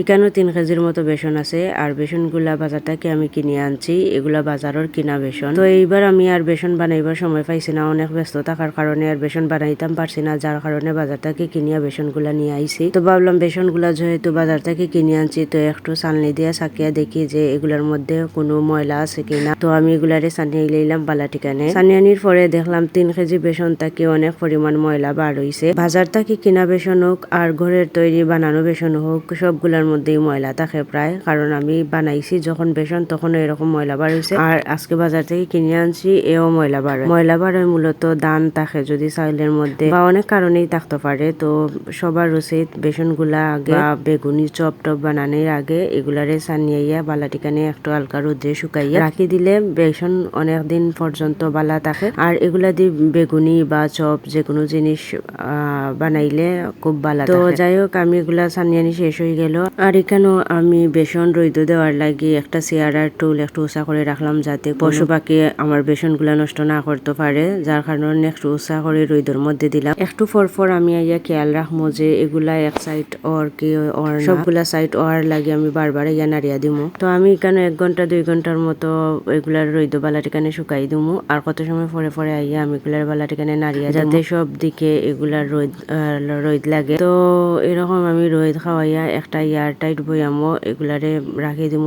এখানেও তিন কেজির মতো বেসন আছে, আর বেসনগুলা বাজার থেকে আমি কিনে আনছি। এগুলা বাজারের কিনা বেসন। তো এইবার আমি আর বেসন বানাইবার সময় পাইছি না, অনেক ব্যস্ত থাকার কারণে আর বেসন বানাইতাম পারছি না, যার কারণে বাজার থেকে কিনিয়া বেসনগুলা নিয়ে আইছি। তো ভাবলাম বেসনগুলা যেহেতু বাজার থেকে কিনে আনছি, তো একটু চালনি দিয়ে সাকিয়া দেখি যে এগুলার মধ্যে কোনো ময়লা আছে কিনা। তো আমি এগুলারে সানিয়ে লইলাম বালাটিকানে সানিয়ানির পরে দেখলাম তিন কেজি বেসন থেকে অনেক পরিমাণ ময়লা বার হইছে। বাজার থেকে কিনা বেসন হোক, আর ঘরের তৈরি বানানো বেসন হোক, সবগুলার মধ্যেই ময়লা থাকে প্রায়। কারণ আমি বানাইছি যখন বেসন তখন এরকম ময়লা বার হইছে। আর আজকে বাজার থেকে কিনে আনছি এও ময়লা বার ময়লা বার মূলত দান থাকে যদি চাউলের মধ্যে। বা অনেক কারণেই থাকতে পারে। তো সবার উচিত বেসনগুলা আগে বেগুনি চপ টপ বানানোর আগে এগুলারে সানিয়াইয়া বালাটিকানে একটু হালকা রোদ্রে শুকাইয়া রাখি দিলে বেসন অনেক দিন পর্যন্ত বালা থাকে। আর এগুলা দিয়ে বেগুনি বা চপ যে কোনো জিনিস আহ, বানাইলে খুব বালা তো যাই হোক আমি এগুলা সানিয়ানি শেষ হয়ে গেল। আর এখানেও আমি বেসন রইদ দেওয়ার লাগি একটা চেয়ার আর টুল একটু উঁচা করে রাখলাম যাতে পশু পাখি আমার বেসনগুলা নষ্ট না করতে পারে যার কারণে একটু উঁচা করে রইদর মধ্যে দিলাম। একটু পর পর আমি আইয়া খেয়াল রাখব যে এগুলা এক সাইড অর কি না। সবগুলা সাইড অর লাগে আমি বারবার ইয়া নাড়িয়া দিমু। তো আমি এখানে এক ঘণ্টা দুই ঘণ্টার মতো এগুলার রৈদ রইদ বালাটিকানে শুকাই দিমু আর কত সময় পরে পরে আইয়া আমি এগুলার বালাটিকানে নাড়িয়া যাতে সব দিকে এগুলার রোদ রোদ লাগে। তো এরকম আমি রোদ খাওয়াইয়া একটা ইয়ার টাইট বয়ামও এগুলারে রাখি দিমু।